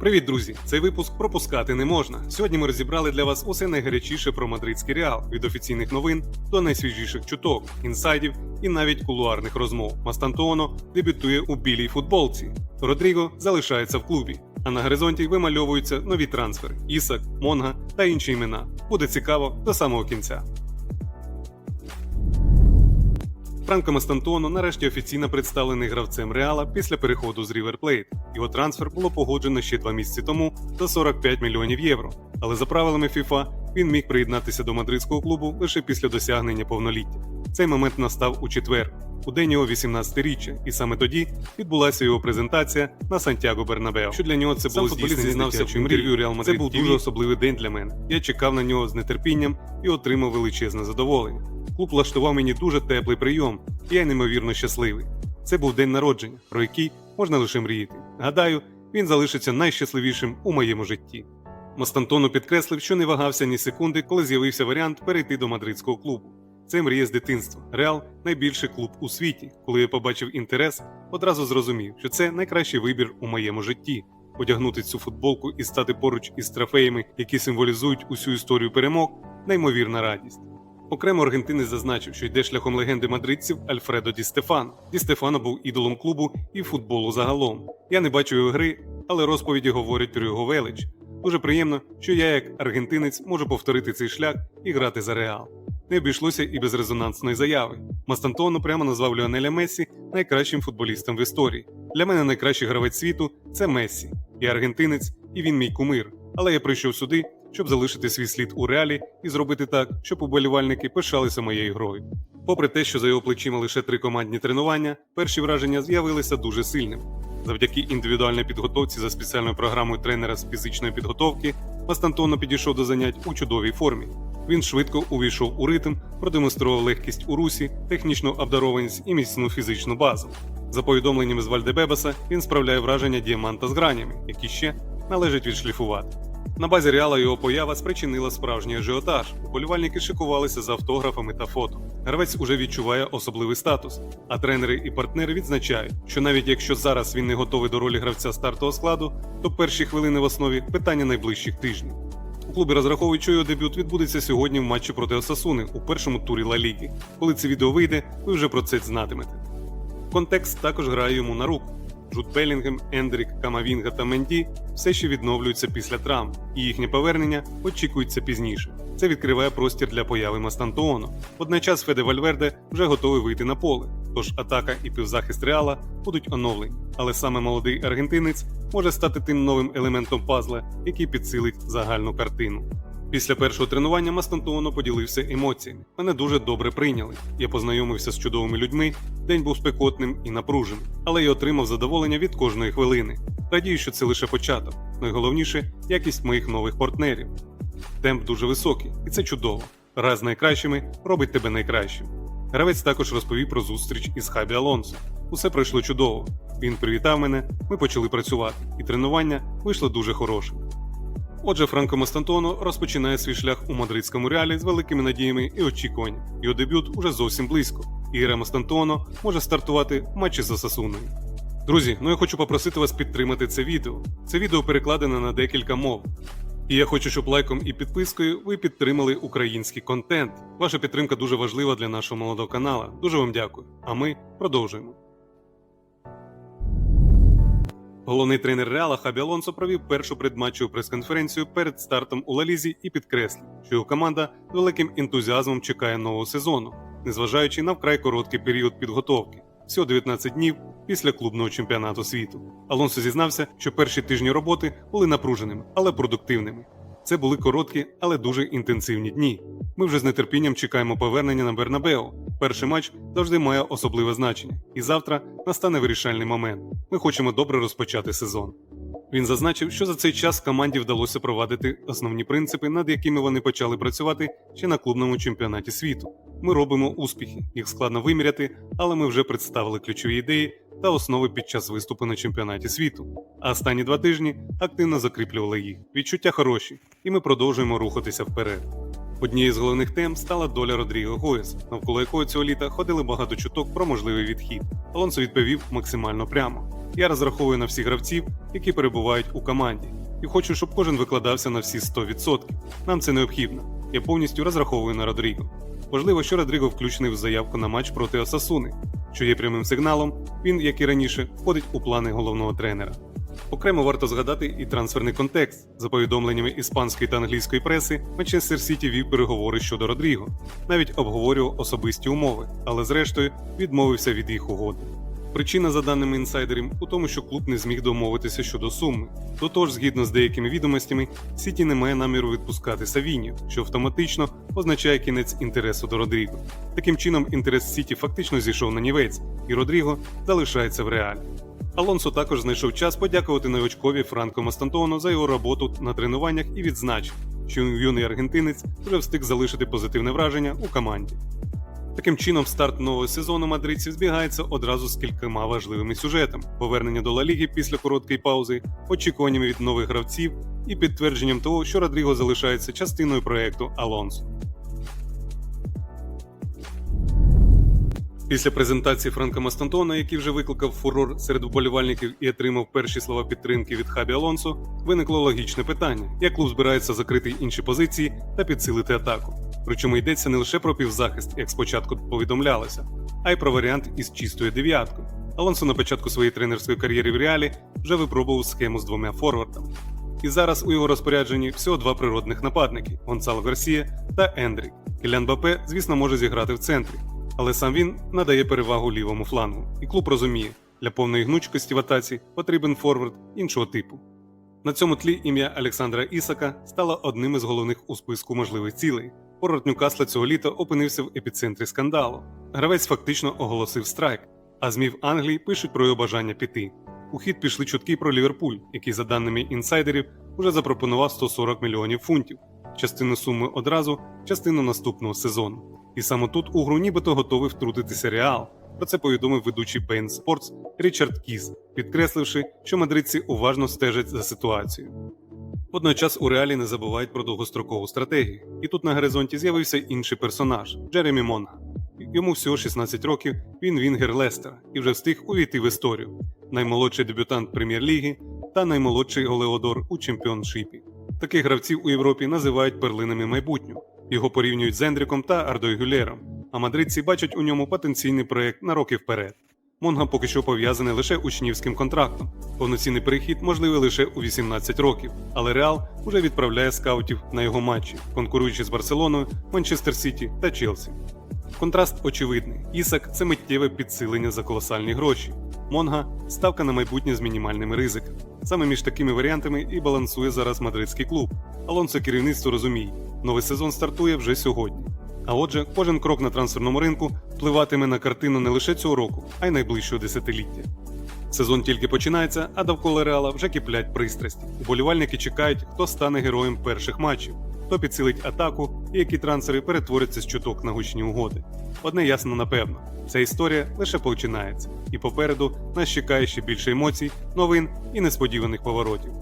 Привіт, друзі! Цей випуск пропускати не можна. Сьогодні ми розібрали для вас усе найгарячіше про мадридський реал від офіційних новин до найсвіжіших чуток, інсайдів і навіть кулуарних розмов. Мастантуоно дебютує у білій футболці. Родріго залишається в клубі. А на горизонті вимальовуються нові трансфери: Ісак, Монга та інші імена. Буде цікаво до самого кінця. Франко Мастантуоно нарешті офіційно представлений гравцем Реала після переходу з Plate. Його трансфер було погоджено ще два місяці тому за 45 мільйонів євро. Але за правилами FIFA він міг приєднатися до мадридського клубу лише після досягнення повноліття. Цей момент настав у четвер, у день його 18-річчя, і саме тоді відбулася його презентація на Сантьяго Бернабео. Що для нього це було зізнався в інтерв'ю мрії. Real Це був дуже особливий день для мене. Я чекав на нього з нетерпінням і отримав величезне задоволення. Клуб влаштував мені дуже теплий прийом, і я неймовірно щасливий. Це був день народження, про який можна лише мріяти. Гадаю, він залишиться найщасливішим у моєму житті. Мастантону підкреслив, що не вагався ні секунди, коли з'явився варіант перейти до мадридського клубу. Це мрія з дитинства. Реал найбільший клуб у світі. Коли я побачив інтерес, одразу зрозумів, що це найкращий вибір у моєму житті. Одягнути цю футболку і стати поруч із трофеями, які символізують усю історію перемог, неймовірна радість. Окремо аргентинець зазначив, що йде шляхом легенди мадридців Альфредо Ді Стефано. Ді Стефано був ідолом клубу і футболу загалом. Я не бачу його гри, але розповіді говорять про його велич. Дуже приємно, що я, як аргентинець, можу повторити цей шлях і грати за реал. Не обійшлося і без резонансної заяви. Мастантоно прямо назвав Ліонеля Мессі найкращим футболістом в історії. Для мене найкращий гравець світу це Мессі. Я аргентинець, і він мій кумир. Але я прийшов сюди, щоб залишити свій слід у реалі і зробити так, щоб уболівальники пишалися моєю грою. Попри те, що за його плечима лише три командні тренування, перші враження з'явилися дуже сильними. Завдяки індивідуальній підготовці за спеціальною програмою тренера з фізичної підготовки, Мастантоно підійшов до занять у чудовій формі. Він швидко увійшов у ритм, продемонстрував легкість у русі, технічну обдарованість і міцну фізичну базу. За повідомленнями з Вальдебебаса, він справляє враження діаманта з гранями, які ще належить відшліфувати. На базі Реала його поява спричинила справжній ажіотаж. Уболівальники шикувалися за автографами та фото. Гравець уже відчуває особливий статус, а тренери і партнери відзначають, що навіть якщо зараз він не готовий до ролі гравця стартового складу, то перші хвилини в основі питання найближчих тижнів. У клубі розраховують, що його дебют відбудеться сьогодні в матчі проти Осасуни у першому турі Ла Ліги. Коли це відео вийде, ви вже про це знатимете. Контекст також грає йому на руку. Джуд Белінгем, Ендрік, Камавінга та Менді все ще відновлюються після травм, і їхнє повернення очікується пізніше. Це відкриває простір для появи Мастантооно. Водночас Феде Вальверде вже готовий вийти на поле, тож атака і півзахист Реала будуть оновлені. Але саме молодий аргентинець може стати тим новим елементом пазла, який підсилить загальну картину. Після першого тренування Мастантуоно поділився емоціями. Мене дуже добре прийняли. Я познайомився з чудовими людьми. День був спекотним і напруженим, але я отримав задоволення від кожної хвилини. Радію, що це лише початок. Найголовніше якість моїх нових партнерів. Темп дуже високий, і це чудово. Гра з найкращими робить тебе найкращим. Гравець також розповів про зустріч із Хабі Алонсо. Усе пройшло чудово. Він привітав мене, ми почали працювати, і тренування вийшло дуже хорошим. Отже, Франко Мастантоно розпочинає свій шлях у мадридському реалі з великими надіями і очікуваннями. Його дебют уже зовсім близько. І Гера Мастантоно може стартувати в матчі з Осасуною. Друзі, ну я хочу попросити вас підтримати це відео. Це відео перекладене на декілька мов. І я хочу, щоб лайком і підпискою ви підтримали український контент. Ваша підтримка дуже важлива для нашого молодого канала. Дуже вам дякую. А ми продовжуємо. Головний тренер Реала Хабі Алонсо провів першу предматчеву прес-конференцію перед стартом у Лалізі і підкреслив, що його команда з великим ентузіазмом чекає нового сезону, незважаючи на вкрай короткий період підготовки всього 19 днів після клубного чемпіонату світу. Алонсо зізнався, що перші тижні роботи були напруженими, але продуктивними. Це були короткі, але дуже інтенсивні дні. Ми вже з нетерпінням чекаємо повернення на Бернабео. Перший матч завжди має особливе значення, і завтра настане вирішальний момент. Ми хочемо добре розпочати сезон. Він зазначив, що за цей час команді вдалося провадити основні принципи, над якими вони почали працювати ще на клубному чемпіонаті світу. Ми робимо успіхи, їх складно виміряти, але ми вже представили ключові ідеї та основи під час виступу на чемпіонаті світу. А останні два тижні активно закріплювали їх. Відчуття хороші, і ми продовжуємо рухатися вперед. Однією з головних тем стала доля Родріго Гоєс, навколо якого цього літа ходили багато чуток про можливий відхід. Алонсо відповів максимально прямо. Я розраховую на всіх гравців, які перебувають у команді, і хочу, щоб кожен викладався на всі 100%. Нам це необхідно. Я повністю розраховую на Родріго. Важливо, що Родріго включений в заявку на матч проти Осасуни, що є прямим сигналом. Він, як і раніше, входить у плани головного тренера. Окремо варто згадати і трансферний контекст. За повідомленнями іспанської та англійської преси, Манчестер Сіті вів переговори щодо Родріго, навіть обговорював особисті умови, але зрештою відмовився від їх угоди. Причина, за даними інсайдерів, у тому, що клуб не зміг домовитися щодо суми. До того ж, згідно з деякими відомостями, Сіті не має наміру відпускати Савінію, що автоматично означає кінець інтересу до Родріго. Таким чином, інтерес Сіті фактично зійшов на нівець, і Родріго залишається в реалі. Алонсо також знайшов час подякувати новачкові Франко Мастантону за його роботу на тренуваннях і відзначив, що юний аргентинець вже встиг залишити позитивне враження у команді. Таким чином, старт нового сезону мадридців збігається одразу з кількома важливими сюжетами: повернення до Ла Ліги після короткої паузи, очікуваннями від нових гравців і підтвердженням того, що Родріго залишається частиною проекту Алонсо. Після презентації Франка Мастантона, який вже викликав фурор серед вболівальників і отримав перші слова підтримки від Хабі Алонсо, виникло логічне питання: як клуб збирається закрити інші позиції та підсилити атаку. Причому йдеться не лише про півзахист, як спочатку повідомлялося, а й про варіант із чистою дев'яткою. Алонсо на початку своєї тренерської кар'єри в реалі вже випробував схему з двома форвардами. І зараз у його розпорядженні всього два природних нападники Гонсало Гарсія та Ендрік. Кілян Бапе, звісно, може зіграти в центрі, але сам він надає перевагу лівому флангу, і клуб розуміє, для повної гнучкості в атаці потрібен форвард іншого типу. На цьому тлі ім'я Олександра Ісака стало одним із головних у списку можливих цілей. Форвард Ньюкасла цього літа опинився в епіцентрі скандалу. Гравець фактично оголосив страйк, а ЗМІ в Англії пишуть про його бажання піти. У хід пішли чутки про Ліверпуль, який, за даними інсайдерів, уже запропонував 140 мільйонів фунтів, частину суми одразу, частину наступного сезону. І саме тут у гру нібито готовий втрутитися Реал. Про це повідомив ведучий Бейн Спортс Річард Кіз, підкресливши, що мадридці уважно стежать за ситуацією. Водночас у реалі не забувають про довгострокову стратегію, і тут на горизонті з'явився інший персонаж Джеремі Монга. Йому всього 16 років, він Вінгер Лестера і вже встиг увійти в історію. Наймолодший дебютант прем'єр-ліги та наймолодший голеодор у чемпіоншипі. Таких гравців у Європі називають перлинами майбутнього. Його порівнюють з Ендріком та Ардой Гюлєром, а мадридці бачать у ньому потенційний проект на роки вперед. Монга поки що пов'язаний лише учнівським контрактом. Повноцінний перехід можливий лише у 18 років, але Реал уже відправляє скаутів на його матчі, конкуруючи з Барселоною, Манчестер Сіті та Челсі. Контраст очевидний: Ісак це миттєве підсилення за колосальні гроші. Монга ставка на майбутнє з мінімальними ризиками. Саме між такими варіантами і балансує зараз мадридський клуб. Алонсо керівництво розуміє, новий сезон стартує вже сьогодні. А отже, кожен крок на трансферному ринку впливатиме на картину не лише цього року, а й найближчого десятиліття. Сезон тільки починається, а довкола реала вже киплять пристрасті. Уболівальники чекають, хто стане героєм перших матчів, хто підсилить атаку і які трансфери перетворяться з чуток на гучні угоди. Одне ясно напевно, ця історія лише починається, і попереду нас чекає ще більше емоцій, новин і несподіваних поворотів.